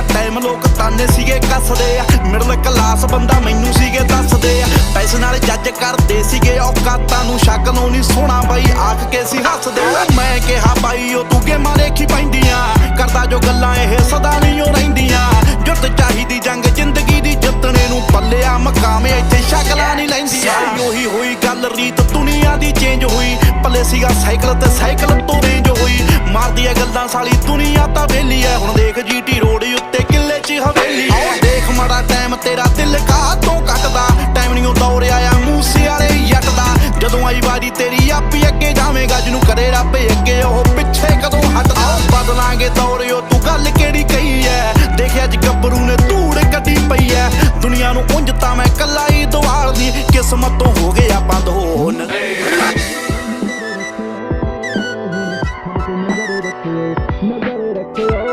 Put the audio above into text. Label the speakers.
Speaker 1: ਸੀਗਾ ਟਾਈਮ ਲੋਕ ਤਾਨੇ ਸੀਗੇ ਕੱਸਦੇ ਆ। ਮਿਡਲ ਕਲਾਸ ਬੰਦਾ ਮੈਨੂੰ ਸੀਗੇ ਦੱਸਦੇ ਆ। ਪੈਸੇ ਨਾਲ ਜੱਜ ਕਰਦੇ ਸੀਗੇ, ਔਕਾਤਾਂ ਨੂੰ ਸ਼ੱਕ ਨਹੀਂ ਸੋਣਾ ਬਾਈ, ਆਖ ਕੇ ਸੀ ਹੱਸਦੇ ਮੈਂ ਕਿਹਾ, ਬਾਈ, ਉਹ ਤੂੰ ਗੇਮਾਂ ਦੇਖੀ ਪੈਂਦੀਆਂ। ਕਰਦਾ ਜੋ ਗੱਲਾਂ ਇਹ ਸਦਾ ਨਹੀਂ ਉਹ ਰਹਿੰਦੀਆਂ। ਜੁੱਤ ਚਾਹੀਦੀ ਜੰਗ, ਜ਼ਿੰਦਗੀ ਦੀ ਜਿੱਤਣੇ ਨੂੰ ਪੱਲਿਆ ਮਕਾਮ ਇੱਥੇ ਸ਼ਕਲਾਂ ਨਹੀਂ ਲੈਂਦੀਆਂ। ਉਹੀ ਹੋਈ ਗੱਲ, ਰੀਤ ਦੁਨੀਆ ਦੀ ਚੇਂਜ ਹੋਈ। ਪੱਲੇ ਸੀਗਾ ਸਾਈਕਲ ਤੇ ਸਾਈਕਲ ਤੋਂ ਰੇਂਜ ਹੋਈ। ਮਾਰਦੀ ਐ ਗੱਲਾਂ ਸਾਲੀ ਦੁਨੀਆ ਤਾਂ ਵੇਲੀ ਐ ਹੁਣ ਦੇਖ ਜੀਟੀ ਰੋਡ ਚ ਹਵੇਲੀ। ਦੇਖ ਮੜਾ ਟਾਈਮ ਤੇਰਾ ਦਿਲ ਕਾ ਤੋਂ ਕੱਟਦਾ। ਟਾਈਮ ਨਹੀਂ ਦੌੜ ਆਇਆ ਮੂਸੇ ਵਾਲੇ ਯੱਟ ਦਾ ਜਦੋਂ ਆਈ ਵਾਰੀ ਤੇਰੀ ਆਪੀ ਅੱਗੇ ਜਾਵੇਂਗਾ ਜਿਹਨੂੰ ਕਰੇ ਰੱਬ ਅੱਗੇ, ਉਹ ਪਿੱਛੇ ਕਦੋਂ ਹਟਦਾ? ਬਦਲਾਂਗੇ ਦੌੜਿਓ ਤੂੰ ਗੱਲ ਕਿਹੜੀ ਕਹੀ ਐ? ਦੇਖ ਅੱਜ ਗੱਭਰੂ ਨੇ ਧੂੜ ਕੱਢੀ ਪਈ ਐ। ਦੁਨੀਆ ਨੂੰ ਉਂਝ ਤਾਂ ਮੈਂ ਕੱਲਾ ਹੀ ਕਿਸਮਤ ਤੋਂ ਹੋ ਗਏ ਗਿਆ ਬੰਦ ਹੋ ਨਰੇ ਨਗਰ ਰੱਖਿਓ